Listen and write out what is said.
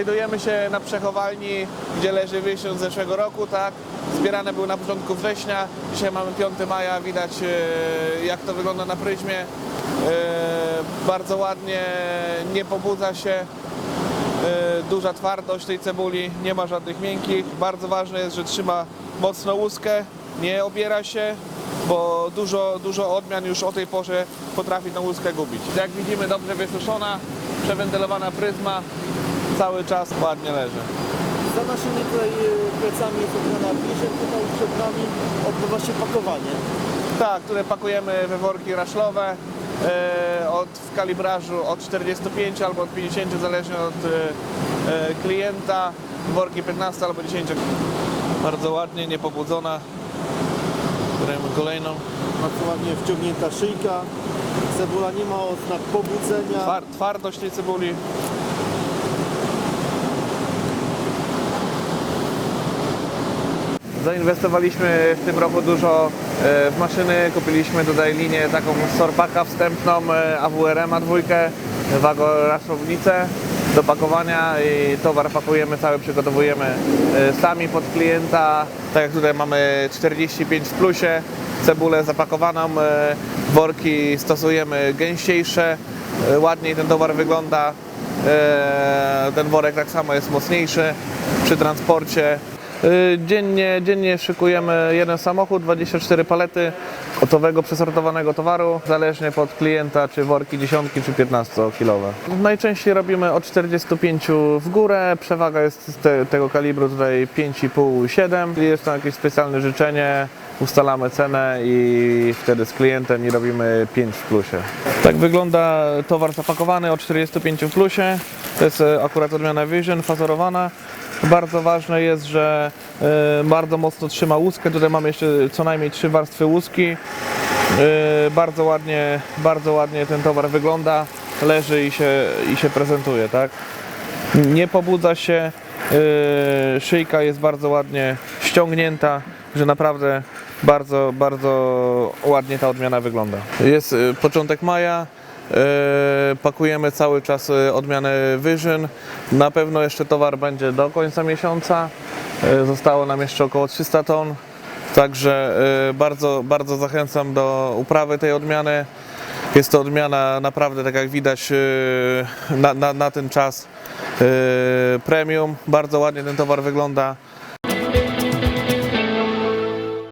Znajdujemy się na przechowalni, gdzie leży wysiąc z zeszłego roku, tak? Zbierane były na początku września, dzisiaj mamy 5 maja, widać e, jak to wygląda na pryzmie. E, Bardzo ładnie, nie pobudza się, E, duża twardość tej cebuli, nie ma żadnych miękkich. Bardzo ważne jest, że trzyma mocno łuskę, nie obiera się, bo dużo, dużo odmian już o tej porze potrafi tą łuskę gubić. Jak widzimy, dobrze wysuszona, przewentylowana pryzma, cały czas ładnie leży. Za naszymi tutaj e, plecami jest odmiana Vision, tutaj przed nami odbywa się pakowanie. Tak, które pakujemy we worki raszlowe e, od, w kalibrażu od 45 albo od 50, zależnie od e, e, klienta. Worki 15 albo 10. Bardzo ładnie, niepobudzona. Dajemy kolejną. Bardzo ładnie wciągnięta szyjka. Cebula nie ma oznak pobudzenia. Twar, twardość tej cebuli. Zainwestowaliśmy w tym roku dużo e, w maszyny. Kupiliśmy tutaj linię taką Sorpaka wstępną, e, AWRM-a dwójkę, wagoraszownicę do pakowania i towar pakujemy cały, przygotowujemy e, sami pod klienta. Tak jak tutaj mamy 45 w plusie, cebulę zapakowaną, e, worki stosujemy gęściejsze, e, ładniej ten towar wygląda. E, Ten worek tak samo jest mocniejszy przy transporcie. E, Dziennie, dziennie szykujemy jeden samochód, 24 palety gotowego, przesortowanego towaru, zależnie pod klienta, czy worki dziesiątki, czy 15-kilowe. Najczęściej robimy od 45 w górę, przewaga jest te, tego kalibru tutaj 5,5-7. Jeśli jest tam jakieś specjalne życzenie, ustalamy cenę i wtedy z klientem i robimy 5 w plusie. Tak wygląda towar zapakowany o 45 w plusie. To jest e, akurat odmiana Vision, fazorowana. Bardzo ważne jest, że e, bardzo mocno trzyma łuskę. Tutaj mamy jeszcze co najmniej trzy warstwy łuski. E, Bardzo ładnie, bardzo ładnie ten towar wygląda, leży i się, i się prezentuje, tak? Nie pobudza się, e, szyjka jest bardzo ładnie ściągnięta, że naprawdę bardzo, bardzo ładnie ta odmiana wygląda. Jest początek maja, pakujemy cały czas e, odmianę Vision. Na pewno jeszcze towar będzie do końca miesiąca. E, Zostało nam jeszcze około 300 ton. Także e, bardzo, bardzo zachęcam do uprawy tej odmiany. Jest to odmiana naprawdę, tak jak widać, e, na, na, na ten czas premium. Bardzo ładnie ten towar wygląda.